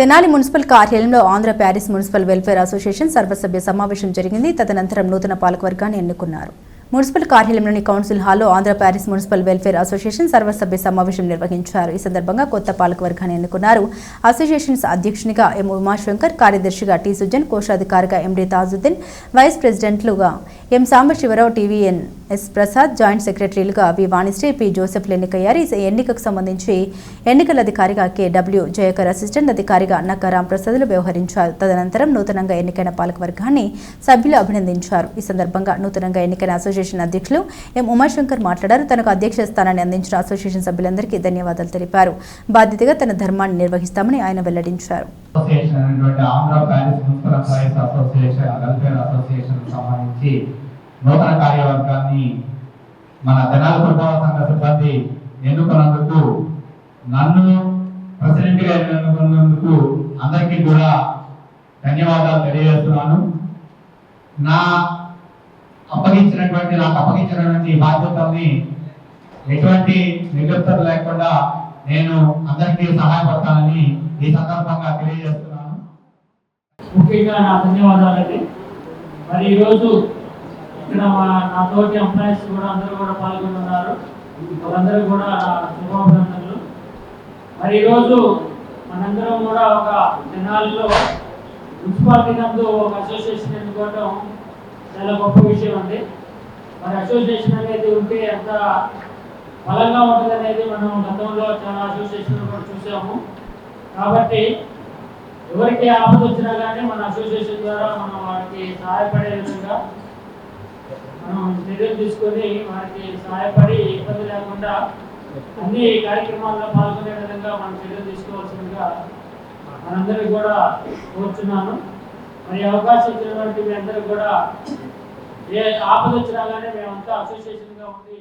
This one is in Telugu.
తెనాలి మున్సిపల్ కార్యాలయంలో Andhra Paris municipal welfare association సర్వసభ్య సమావేశం జరిగింది. తదనంతరం నూతన పాలకవర్గాన్ని ఎన్నుకున్నారు. మున్సిపల్ కార్యాలయంలోని కౌన్సిల్ హాల్లో Andhra Paris municipal welfare association సర్వసభ్య సమావేశం నిర్వహించారు. ఈ సందర్భంగా కొత్త పాలకవర్గాన్ని ఎన్నుకున్నారు. అసోసియేషన్స్ అధ్యక్షునిగా ఎం ఉమాశంకర్ కార్యదర్శిగా టి సుజన్ కోశాధికారిగా MD Tajuddin vice ప్రెసిడెంట్లుగా M Sambasivarao TVN S Prasad joint సెక్రటరీలుగా V Vanisri P జోసెఫ్లు ఎన్నికయ్యారు ఈ ఎన్నికకు సంబంధించి ఎన్నికల అధికారిగా కె డబ్ల్యూ జయకర్ అసిస్టెంట్ అధికారిగా నక్క ప్రసాద్లు వ్యవహరించారు. తదనంతరం నూతనంగా ఎన్నికైన పాలకవర్గాన్ని సభ్యులు అభినందించారు. ఈ సందర్భంగా నూతనంగా ఎన్నికైన అసోసియేషన్ అధ్యక్షులు ఎం ఉమాశంకర్ మాట్లాడారు. తనకు అధ్యక్ష స్థానాన్ని అందించిన అసోసియేషన్ సభ్యులందరికీ ధన్యవాదాలు తెలిపారు. బాధ్యతగా తన ధర్మాన్ని నిర్వహిస్తామని ఆయన వెల్లడించారు. అసోసియేషన్ అనేటువంటి Andhra Paris municipal employees association welfare association సంబంధించి నూతన కార్యవర్గాన్ని మన తెనాలి ప్రభావ సంఘ సిబ్బంది ఎన్నుకున్నందుకు నన్ను ప్రెసిడెంట్గా ఎన్నుకున్నందుకు అందరికీ కూడా ధన్యవాదాలు తెలియజేస్తున్నాను. నా అప్పగించినటువంటి నాకు అప్పగించినటువంటి బాధ్యతల్ని ఎటువంటి నిర్లిప్తత లేకుండా నేను అందరికీ సహాయపడతానని ఈ సందర్భంగా తెలియజేస్తున్నాను. ముఖ్యంగా నా ధన్యవాదాలండి. మరి ఈరోజు ఇక్కడ మా నా తోటి కూడా అందరూ కూడా పాల్గొన్నారు వాళ్ళందరూ కూడా శుభాభినందనలు. మరి ఈరోజు మనందరం కూడా ఒక జనాల్లో మున్సిపాలిటీ నందు ఒక అసోసియేషన్ ఎన్నుకోవడం చాలా గొప్ప విషయం అండి. మరి అసోసియేషన్ అనేది ఉంటే ఎంత బలంగా ఉంటుంది అనేది మనం గతంలో చాలా అసోసియేషన్లు కూడా చూసాము. కాబట్టి ఎవరికి ఆపద వచ్చినా కానీ మన అసోసియేషన్ ద్వారా మనం వారికి సహాయపడే విధంగా మనం చర్యలు తీసుకొని వారికి సహాయపడి ఇబ్బంది లేకుండా అన్ని కార్యక్రమాల్లో పాల్గొనే విధంగా మనం చర్యలు తీసుకోవాల్సిందిగా మనందరికీ కూడా కోరుతున్నాను మరి అవకాశం ఇచ్చినటువంటి మీ అందరికి కూడా ఏ ఆపద వచ్చినా కానీ మేమంతా అసోసియేషన్గా ఉండి